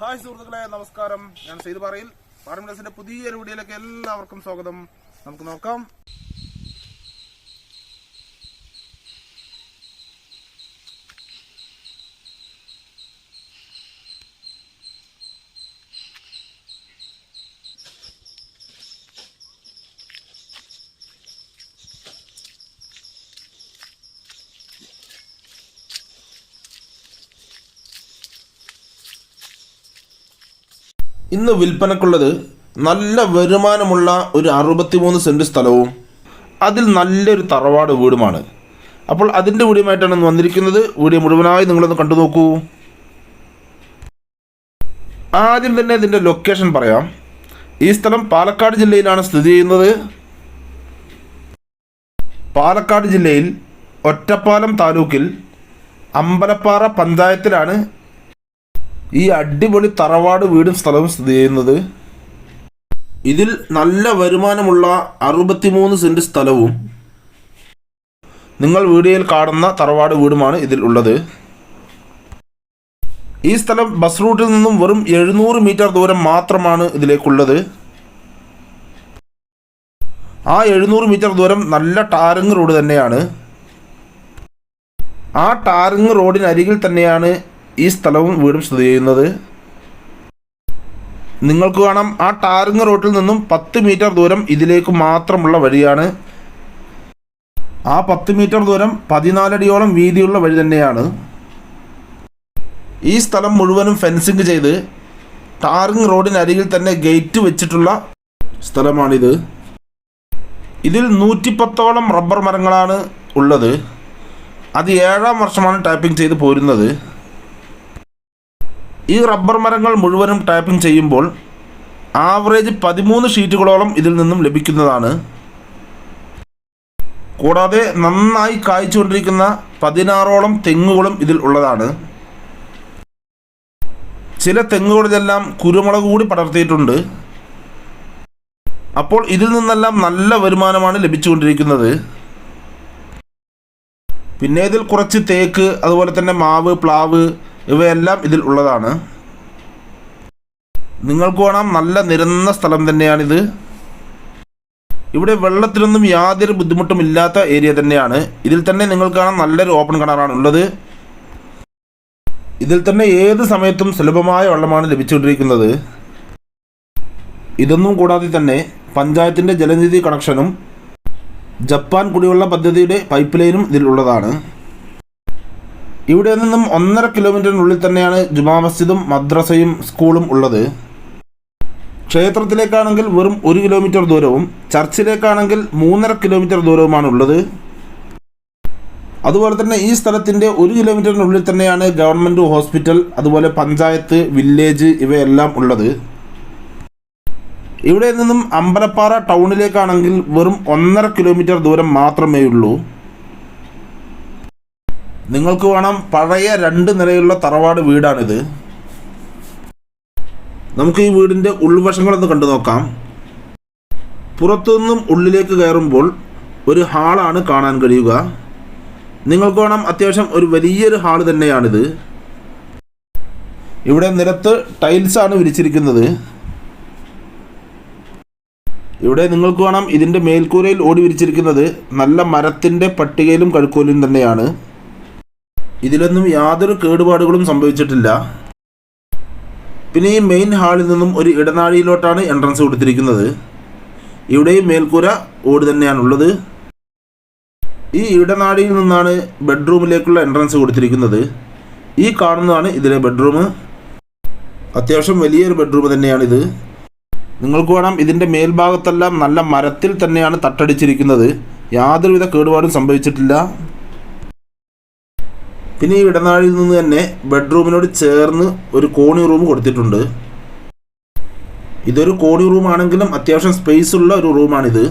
Hi സുഹൃത്തുക്കളെ നമസ്കാരം. ഞാൻ സെയ്ത് പറയിൽ. പാർമിലസിന്റെ പുതിയൊരു വീഡിയോയിലേക്ക് എല്ലാവർക്കും സ്വാഗതം. നമുക്ക് നോക്കാം. ഇന്ന് വിൽപ്പനക്കുള്ളത് നല്ല വരുമാനമുള്ള ഒരു അറുപത്തിമൂന്ന് സെന്റ് സ്ഥലവും അതിൽ നല്ലൊരു തറവാട് വീടുമാണ്. അപ്പോൾ അതിന്റെ വീഡിയോമായിട്ടാണ് വന്നിരിക്കുന്നത്. വീഡിയോ മുഴുവനായി നിങ്ങളൊന്ന് കണ്ടു നോക്കൂ. ആദ്യം തന്നെ ഇതിന്റെ ലൊക്കേഷൻ പറയാം. ഈ സ്ഥലം പാലക്കാട് ജില്ലയിലാണ് സ്ഥിതി ചെയ്യുന്നത്. പാലക്കാട് ജില്ലയിൽ ഒറ്റപ്പാലം താലൂക്കിൽ അമ്പലപ്പാറ പഞ്ചായത്തിലാണ് ഈ അടിപൊളി തറവാട് വീടും സ്ഥലവും സ്ഥിതി ചെയ്യുന്നത് ഇതിൽ നല്ല വരുമാനമുള്ള അറുപത്തിമൂന്ന് സെന്റ് സ്ഥലവും നിങ്ങൾ വീഡിയോയിൽ കാണുന്ന തറവാട് വീടുമാണ് ഇതിൽ ഉള്ളത്. ഈ സ്ഥലം ബസ് റൂട്ടിൽ നിന്നും വെറും എഴുന്നൂറ് മീറ്റർ ദൂരം മാത്രമാണ് ഇതിലേക്കുള്ളത്. ആ എഴുന്നൂറ് മീറ്റർ ദൂരം നല്ല ടാറിങ് റോഡ് തന്നെയാണ്. ആ ടാറിങ് റോഡിനരികിൽ തന്നെയാണ് ഈ സ്ഥലവും വീടും സ്ഥിതി ചെയ്യുന്നത്? നിങ്ങൾക്ക് കാണാം ആ ടാറിങ് റോട്ടിൽ നിന്നും പത്ത് മീറ്റർ ദൂരം ഇതിലേക്ക് മാത്രമുള്ള വഴിയാണ്. ആ പത്ത് മീറ്റർ ദൂരം പതിനാലടിയോളം വീതിയുള്ള വഴി തന്നെയാണ്. ഈ സ്ഥലം മുഴുവനും ഫെൻസിങ് ചെയ്ത് ടാറിങ് റോഡിനരികിൽ തന്നെ ഗേറ്റ് വെച്ചിട്ടുള്ള സ്ഥലമാണിത്. ഇതിൽ നൂറ്റിപ്പത്തോളം റബ്ബർ മരങ്ങളാണ് ഉള്ളത്. അത് ഏഴാം വർഷമാണ് ടാപ്പിംഗ് ചെയ്ത് പോരുന്നത്. ഈ റബ്ബർ മരങ്ങൾ മുഴുവനും ടാപ്പിംഗ് ചെയ്യുമ്പോൾ ആവറേജ് പതിമൂന്ന് ഷീറ്റുകളോളം ഇതിൽ നിന്നും ലഭിക്കുന്നതാണ്. കൂടാതെ നന്നായി കായ്ച്ചുകൊണ്ടിരിക്കുന്ന പതിനാറോളം തെങ്ങുകളും ഇതിൽ ഉള്ളതാണ്. ചില തെങ്ങുകളിലെല്ലാം കുരുമുളക് കൂടി പടർത്തിയിട്ടുണ്ട്. അപ്പോൾ ഇതിൽ നിന്നെല്ലാം നല്ല വരുമാനമാണ് ലഭിച്ചുകൊണ്ടിരിക്കുന്നത്. പിന്നെ ഇതിൽ കുറച്ച് തേക്ക് അതുപോലെ തന്നെ മാവ് പ്ലാവ് ഇവയെല്ലാം ഇതിൽ ഉള്ളതാണ്. നിങ്ങൾക്ക് വേണം നല്ല നിരന്ന സ്ഥലം തന്നെയാണിത്. ഇവിടെ വെള്ളത്തിനൊന്നും യാതൊരു ബുദ്ധിമുട്ടും ഇല്ലാത്ത ഏരിയ തന്നെയാണ്. ഇതിൽ തന്നെ നിങ്ങൾക്ക് കാണാൻ നല്ലൊരു ഓപ്പൺ കിണറാണ് ഉള്ളത്. ഇതിൽ തന്നെ ഏത് സമയത്തും സുലഭമായ വെള്ളമാണ് ലഭിച്ചുകൊണ്ടിരിക്കുന്നത്. ഇതൊന്നും കൂടാതെ തന്നെ പഞ്ചായത്തിന്റെ ജലനിധി കണക്ഷനും ജപ്പാൻ കുടിവെള്ള പദ്ധതിയുടെ പൈപ്പ് ലൈനും ഇതിലുള്ളതാണ് ഇവിടെ നിന്നും ഒന്നര കിലോമീറ്ററിനുള്ളിൽ തന്നെയാണ് ജുമാ മസ്ജിദും മദ്രസയും സ്കൂളും ഉള്ളത്. ക്ഷേത്രത്തിലേക്കാണെങ്കിൽ വെറും ഒരു കിലോമീറ്റർ ദൂരവും ചർച്ചിലേക്കാണെങ്കിൽ മൂന്നര കിലോമീറ്റർ ദൂരവുമാണ് ഉള്ളത് അതുപോലെ തന്നെ ഈ സ്ഥലത്തിന്റെ ഒരു കിലോമീറ്ററിനുള്ളിൽ തന്നെയാണ് ഗവൺമെന്റ് ഹോസ്പിറ്റൽ അതുപോലെ പഞ്ചായത്ത് വില്ലേജ് ഇവയെല്ലാം ഉള്ളത്. ഇവിടെ നിന്നും അമ്പലപ്പാറ ടൗണിലേക്കാണെങ്കിൽ വെറും ഒന്നര കിലോമീറ്റർ ദൂരം മാത്രമേ ഉള്ളൂ നിങ്ങൾക്ക് വേണം പഴയ രണ്ട് നിലയുള്ള തറവാട് വീടാണിത്. നമുക്ക് ഈ വീടിന്റെ ഉൾവശങ്ങളൊന്ന് കണ്ടു നോക്കാം. പുറത്തുനിന്നും ഉള്ളിലേക്ക് കയറുമ്പോൾ ഒരു ഹാളാണ് കാണാൻ കഴിയുക. നിങ്ങൾക്ക് വേണം അത്യാവശ്യം ഒരു വലിയൊരു ഹാൾ തന്നെയാണിത്. ഇവിടെ നിലത്ത് ടൈൽസാണ് വിരിച്ചിരിക്കുന്നത്. ഇവിടെ നിങ്ങൾക്ക് വേണം ഇതിന്റെ മേൽക്കൂരയിൽ ഓടി വിരിച്ചിരിക്കുന്നത് നല്ല മരത്തിന്റെ പട്ടികയിലും കഴുക്കോലും തന്നെയാണ്. ഇതിലൊന്നും യാതൊരു കേടുപാടുകളും സംഭവിച്ചിട്ടില്ല. പിന്നെ ഈ മെയിൻ ഹാളിൽ നിന്നും ഒരു ഇടനാഴിയിലോട്ടാണ് എൻട്രൻസ് കൊടുത്തിരിക്കുന്നത്. ഇവിടെയും മേൽക്കൂര ഓട് തന്നെയാണുള്ളത്. ഈ ഇടനാഴിയിൽ നിന്നാണ് ബെഡ്റൂമിലേക്കുള്ള എൻട്രൻസ് കൊടുത്തിരിക്കുന്നത്. ഈ കാണുന്നതാണ് ഇതിലെ ബെഡ്റൂം അത്യാവശ്യം വലിയൊരു ബെഡ്റൂം തന്നെയാണിത്. നിങ്ങൾക്ക് വേണം ഇതിന്റെ മേൽഭാഗത്തെല്ലാം നല്ല മരത്തിൽ തന്നെയാണ് തട്ടടിച്ചിരിക്കുന്നത്. യാതൊരുവിധ കേടുപാടും സംഭവിച്ചിട്ടില്ല. പിന്നെ ഈ ഇടനാഴിയിൽ നിന്ന് തന്നെ ബെഡ്റൂമിനോട് ചേർന്ന് ഒരു കോണി റൂം കൊടുത്തിട്ടുണ്ട്. ഇതൊരു കോണി റൂം ആണെങ്കിലും അത്യാവശ്യം സ്പേസ് ഉള്ള ഒരു റൂമാണിത്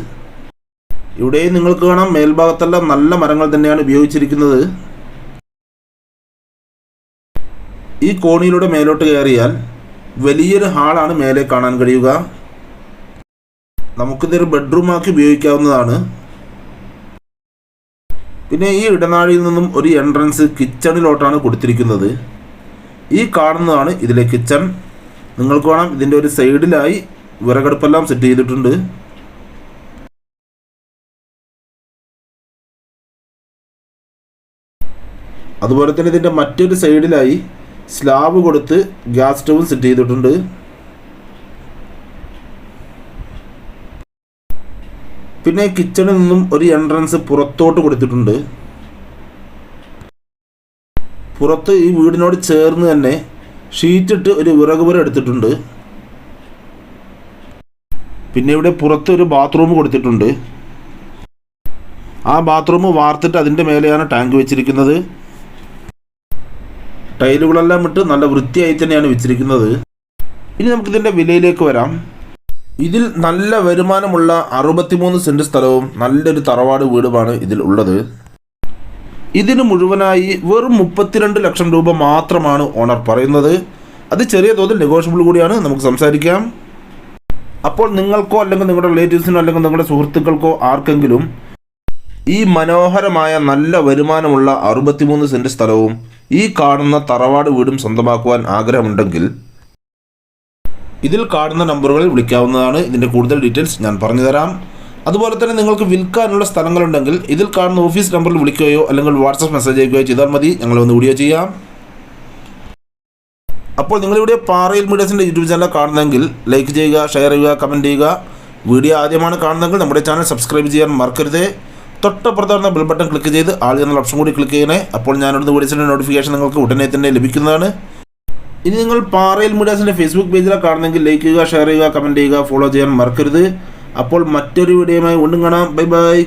ഇവിടെ നിങ്ങൾക്ക് കാണാം മേൽഭാഗത്തെല്ലാം നല്ല മരങ്ങൾ തന്നെയാണ് ഉപയോഗിച്ചിരിക്കുന്നത്. ഈ കോണിയിലൂടെ മേലോട്ട് കയറിയാൽ വലിയൊരു ഹാളാണ് മേലെ കാണാൻ കഴിയുക. നമുക്കിതൊരു ബെഡ്റൂമാക്കി ഉപയോഗിക്കാവുന്നതാണ്. പിന്നെ ഈ ഇടനാഴിയിൽ നിന്നും ഒരു എൻട്രൻസ് കിച്ചണിലോട്ടാണ് കൊടുത്തിരിക്കുന്നത്. ഈ കാണുന്നതാണ് ഇതിലെ കിച്ചൺ നിങ്ങൾക്ക് വേണം ഇതിന്റെ ഒരു സൈഡിലായി വിറകടുപ്പെല്ലാം സെറ്റ് ചെയ്തിട്ടുണ്ട്. അതുപോലെ തന്നെ ഇതിന്റെ മറ്റൊരു സൈഡിലായി സ്ലാബ് കൊടുത്ത് ഗ്യാസ് സ്റ്റവും സെറ്റ് ചെയ്തിട്ടുണ്ട്. പിന്നെ കിച്ചണിൽ നിന്നും ഒരു എൻട്രൻസ് പുറത്തോട്ട് കൊടുത്തിട്ടുണ്ട്. പുറത്ത് ഈ വീടിനോട് ചേർന്ന് തന്നെ ഷീറ്റിട്ട് ഒരു വിറക് പുര എടുത്തിട്ടുണ്ട്. പിന്നെ ഇവിടെ പുറത്ത് ഒരു ബാത്റൂം കൊടുത്തിട്ടുണ്ട്. ആ ബാത്റൂം വാർത്തിട്ട് അതിന്റെ മേലെയാണ് ടാങ്ക് വെച്ചിരിക്കുന്നത്. ടൈലുകളെല്ലാം ഇട്ട് നല്ല വൃത്തിയായി തന്നെയാണ് വെച്ചിരിക്കുന്നത്. ഇനി നമുക്കിതിന്റെ വിലയിലേക്ക് വരാം. ഇതിൽ നല്ല വരുമാനമുള്ള അറുപത്തിമൂന്ന് സെന്റ് സ്ഥലവും നല്ലൊരു തറവാട് വീടുമാണ് ഇതിൽ ഉള്ളത്. ഇതിന് മുഴുവനായി വെറും മുപ്പത്തിരണ്ട് ലക്ഷം രൂപ മാത്രമാണ് ഓണർ പറയുന്നത്. അത് ചെറിയ തോതിൽ നെഗോഷ്യബിൾ കൂടിയാണ്. നമുക്ക് സംസാരിക്കാം. അപ്പോൾ നിങ്ങൾക്കോ അല്ലെങ്കിൽ നിങ്ങളുടെ റിലേറ്റീവ്സിനോ അല്ലെങ്കിൽ നിങ്ങളുടെ സുഹൃത്തുക്കൾക്കോ ആർക്കെങ്കിലും ഈ മനോഹരമായ നല്ല വരുമാനമുള്ള അറുപത്തിമൂന്ന് സെന്റ് സ്ഥലവും ഈ കാണുന്ന തറവാട് വീടും സ്വന്തമാക്കുവാൻ ആഗ്രഹമുണ്ടെങ്കിൽ ഇതിൽ കാണുന്ന നമ്പറുകളിൽ വിളിക്കാവുന്നതാണ്. ഇതിന്റെ കൂടുതൽ ഡീറ്റെയിൽസ് ഞാൻ പറഞ്ഞു തരാം അതുപോലെ തന്നെ നിങ്ങൾക്ക് വിൽക്കാനുള്ള സ്ഥലങ്ങളുണ്ടെങ്കിൽ ഇതിൽ കാണുന്ന ഓഫീസ് നമ്പറിൽ വിളിക്കുകയോ അല്ലെങ്കിൽ വാട്സപ്പ് മെസ്സേജ് അയക്കുകയോ ചെയ്താൽ മതി. ഞങ്ങൾ ഒന്ന് വീഡിയോ ചെയ്യാം. അപ്പോൾ നിങ്ങളിവിടെ പാറയിൽ മീഡിയസിന്റെ യൂട്യൂബ് ചാനൽ കാണുന്നെങ്കിൽ ലൈക്ക് ചെയ്യുക ഷെയർ ചെയ്യുക കമന്റ് ചെയ്യുക. വീഡിയോ ആദ്യമാണ് കാണുന്നതെങ്കിൽ നമ്മുടെ ചാനൽ സബ്സ്ക്രൈബ് ചെയ്യാൻ മറക്കരുത്. തൊട്ടപ്പുറത്തായിരുന്ന ബിൽ ബട്ടൺ ക്ലിക്ക് ചെയ്ത് ആൾ എന്നുള്ള ഓപ്ഷൻ കൂടി ക്ലിക്ക് ചെയ്യണേ. അപ്പോൾ ഞാനിവിടുന്ന് വീഡിയോസിന്റെ നോട്ടിഫിക്കേഷൻ നിങ്ങൾക്ക് ഉടനെ തന്നെ ലഭിക്കുന്നതാണ്. ഇനി നിങ്ങൾ പാറയിൽ മീഡിയാസിന്റെ ഫേസ്ബുക്ക് പേജിലാണ് കാണുന്നെങ്കിൽ ലൈക്ക് ചെയ്യുക ഷെയർ ചെയ്യുക കമന്റ് ചെയ്യുക ഫോളോ ചെയ്യാൻ മറക്കരുത്. അപ്പോൾ മറ്റൊരു വീഡിയോയുമായി വീണ്ടും കാണാം. Bye bye